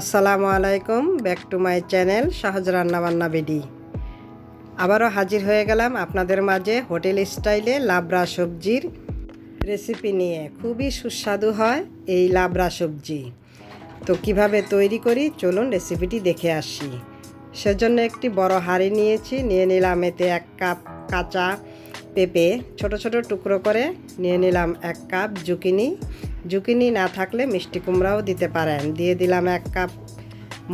আসসালামু আলাইকুম, back to my channel সহজ রান্নাবান্না বেডি। আবারও হাজির হয়ে গেলাম আপনাদের মাঝে হোটেল স্টাইলে লাবড়া সবজির রেসিপি নিয়ে। খুবই সুস্বাদু হয় এই লাবড়া সবজি। তো কীভাবে তৈরি করি চলুন রেসিপিটি দেখে আসি। সেজন্য একটি বড় হাঁড়ি নিয়েছি, নিয়ে নিলাম এতে এক কাপ কাঁচা পেঁপে, ছোট ছোট টুকরো করে নিয়ে নিলাম এক কাপ জুকিনি জুকিনি না থাকলে মিষ্টি কুমড়াও দিতে পারেন। দিয়ে দিলাম এক কাপ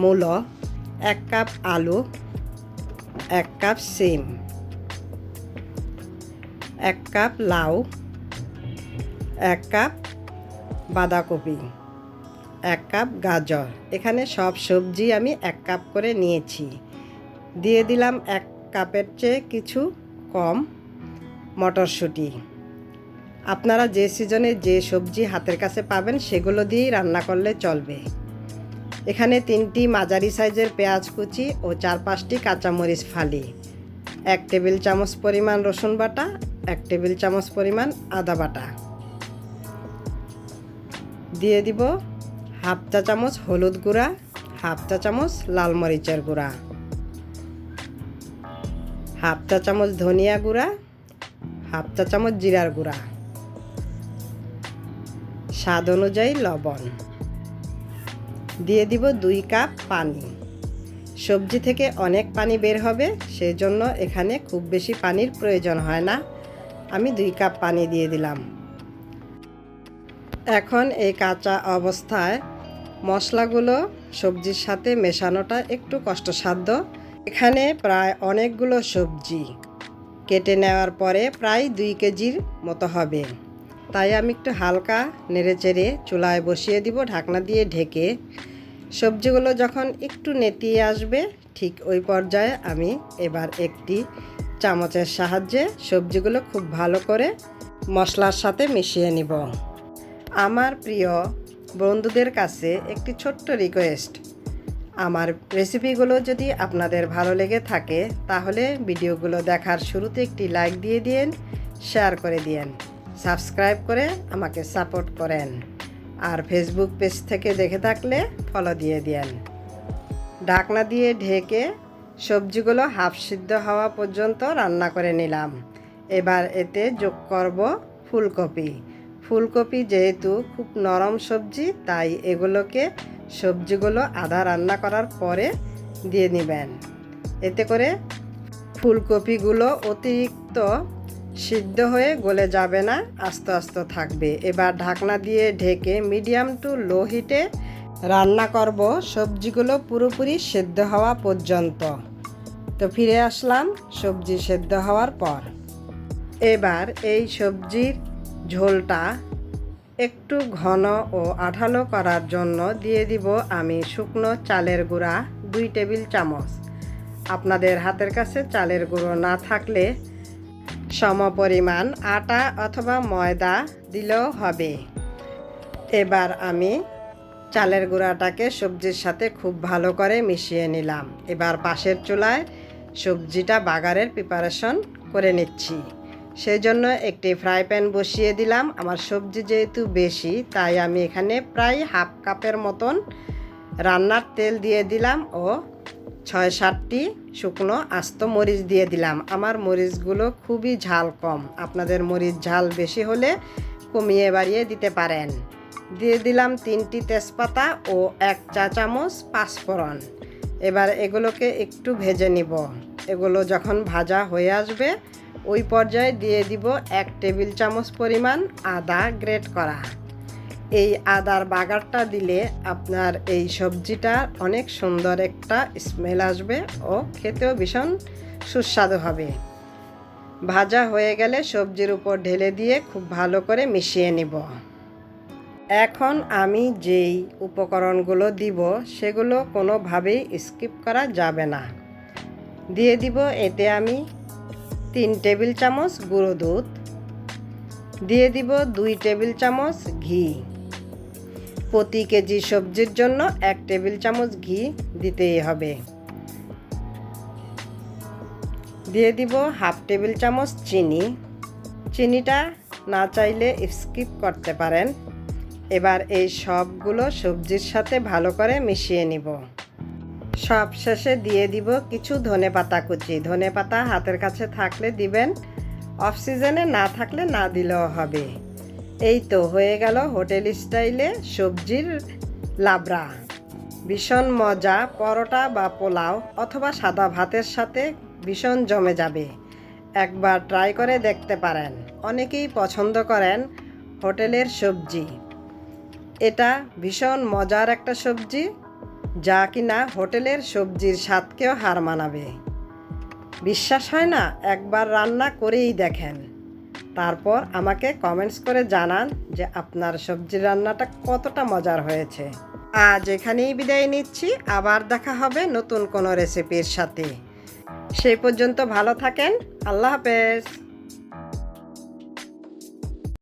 মূলো, এক কাপ আলু, এক কাপ সিম, এক কাপ লাউ, এক কাপ বাঁধাকপি, এক কাপ গাজর। এখানে সব সবজি আমি এক কাপ করে নিয়েছি। দিয়ে দিলাম এক কাপের চেয়ে কিছু কম মটরশুঁটি। আপনারা যে সিজনে যে সবজি হাতের কাছে পাবেন, সেগুলো দিয়েই রান্না করলে চলবে। এখানে তিনটি মাঝারি সাইজের পেঁয়াজ কুচি ও চার পাঁচটি কাঁচামরিচ ফালি। এক টেবিল চামচ পরিমাণ রসুন বাটা, এক টেবিল চামচ পরিমাণ আদা বাটা। দিয়ে দিব হাফ চা চামচ হলুদ গুঁড়া, হাফ চা চামচ লাল মরিচের গুঁড়া। হাফ চা চামচ ধনিয়া গুঁড়া, হাফ চা চামচ জিরার গুঁড়া। স্বাদ অনুযায়ী লবণ। দিয়ে দিব দুই কাপ পানি। সবজি থেকে অনেক পানি বের হবে সেই জন্য এখানে খুব বেশি পানির প্রয়োজন হয় না। আমি দুই কাপ পানি দিয়ে দিলাম। এখন এই কাঁচা অবস্থায় মশলাগুলো সবজির সাথে মেশানোটা একটু কষ্টসাধ্য। এখানে প্রায় অনেকগুলো সবজি কেটে নেওয়ার পরে প্রায় দুই কেজির মতো হবে। তাই আমি একটু হালকা নেড়েচেড়ে চুলায় বসিয়ে দিব, ঢাকনা দিয়ে ঢেকে। সবজিগুলো যখন একটু নেতিয়ে আসবে, ঠিক ওই পর্যায়ে আমি এবার একটি চামচের সাহায্যে সবজিগুলো খুব ভালো করে মশলার সাথে মিশিয়ে নিব। আমার প্রিয় বন্ধুদের কাছে একটি ছোট্ট রিকোয়েস্ট আমার রেসিপিগুলো যদি আপনাদের ভালো লেগে থাকে, তাহলে ভিডিওগুলো দেখার শুরুতে একটি লাইক দিয়ে দিন শেয়ার করে দিন সাবস্ক্রাইব করে আমাকে সাপোর্ট করেন। আর ফেসবুক পেজ থেকে দেখে থাকলে ফলো দিয়ে দিন ঢাকনা দিয়ে ঢেকে সবজিগুলো হাফ সিদ্ধ হওয়া পর্যন্ত রান্না করে নিলাম। এবার এতে যোগ করব ফুলকপি। ফুলকপি যেহেতু খুব নরম সবজি, তাই এগুলোকে সবজিগুলো আধা রান্না করার পরে দিয়ে নেবেন। এতে করে ফুলকপিগুলো অতিরিক্ত সিদ্ধ হয়ে গলে যাবে না, আস্তে আস্তে থাকবে। এবার ঢাকনা দিয়ে ঢেকে মিডিয়াম টু লো হিটে রান্না করব সবজিগুলো পুরোপুরি সেদ্ধ হওয়া পর্যন্ত। তো ফিরে আসলাম সবজি সেদ্ধ হওয়ার পর। এবার এই সবজির ঝোলটা একটু ঘন ও আঠালো করার জন্য দিয়ে দিব আমি শুকনো চালের গুঁড়া দুই টেবিল চামচ। আপনাদের হাতের কাছে চালের গুঁড়ো না থাকলে সমপরিমাণ আটা অথবা ময়দা দিলেও হবে। এবার আমি চালের গুঁড়াটাকে সবজির সাথে খুব ভালো করে মিশিয়ে নিলাম। এবার পাশের চুলায় সবজিটা বাগারের প্রিপারেশন করে নিচ্ছি। সেই জন্য একটি ফ্রাই প্যান বসিয়ে দিলাম। আমার সবজি যেহেতু বেশি, তাই আমি এখানে প্রায় হাফ কাপের মতন রান্নার তেল দিয়ে দিলাম ও ছয় সাতটি শুকনো আস্ত মরিচ দিয়ে দিলাম। আমার মরিচগুলো খুবই ঝাল কম। আপনাদের মরিচ ঝাল বেশি হলে কমিয়ে বাড়িয়ে দিতে পারেন। দিয়ে দিলাম তিনটি তেজপাতা ও এক চা চামচ পাঁচফোড়ন। এবার এগুলোকে একটু ভেজে নিব। এগুলো যখন ভাজা হয়ে আসবে, ওই পর্যায়ে দিয়ে দিব এক টেবিল চামচ পরিমাণ আদা গ্রেট করা। এই আদার বাগারটা দিলে আপনার এই সবজিটা অনেক সুন্দর একটা স্মেল আসবে ও খেতেও ভীষণ সুস্বাদু হবে। ভাজা হয়ে গেলে সবজির উপর ঢেলে দিয়ে খুব ভালো করে মিশিয়ে নিব। এখন আমি যেই উপকরণগুলো দিব সেগুলো কোনোভাবেই স্কিপ করা যাবে না। দিয়ে দিব এতে আমি তিন টেবিল চামচ গুঁড়ো দুধ। দিয়ে দিব দুই টেবিল চামচ ঘি। প্রতি কেজি সবজির জন্য এক টেবিল চামচ ঘি দিতেই হবে। দিয়ে দিব হাফ টেবিল চামচ চিনি। চিনিটা না চাইলে স্কিপ করতে পারেন। এবার এই সবগুলো সবজির সাথে ভালো করে মিশিয়ে নিব। সব শেষে দিয়ে দিব কিছু ধনে পাতা কুচি। ধনে পাতা হাতের কাছে থাকলে দিবেন, অফ সিজনে না থাকলে না দিলেও হবে। এই তো হয়ে গেল হোটেল স্টাইলে সবজির লাবড়া। ভীষণ মজা, পরোটা বা পোলাও অথবা সাদা ভাতের সাথে ভীষণ জমে যাবে। একবার ট্রাই করে দেখতে পারেন। অনেকেই পছন্দ করেন হোটেলের সবজি। এটা ভীষণ মজার একটা সবজি, যা কিনা হোটেলের সবজির স্বাদকেও হার মানাবে। বিশ্বাস হয় না? একবার রান্না করেই দেখেন। তারপর আমাকে কমেন্টস করে জানান যে আপনার সবজি রান্নাটা কতটা মজার হয়েছে। আজ এখানেই বিদায় নিচ্ছি, আবার দেখা হবে নতুন কোনো রেসিপির সাথে। সেই পর্যন্ত ভালো থাকেন, আল্লাহ হাফেজ।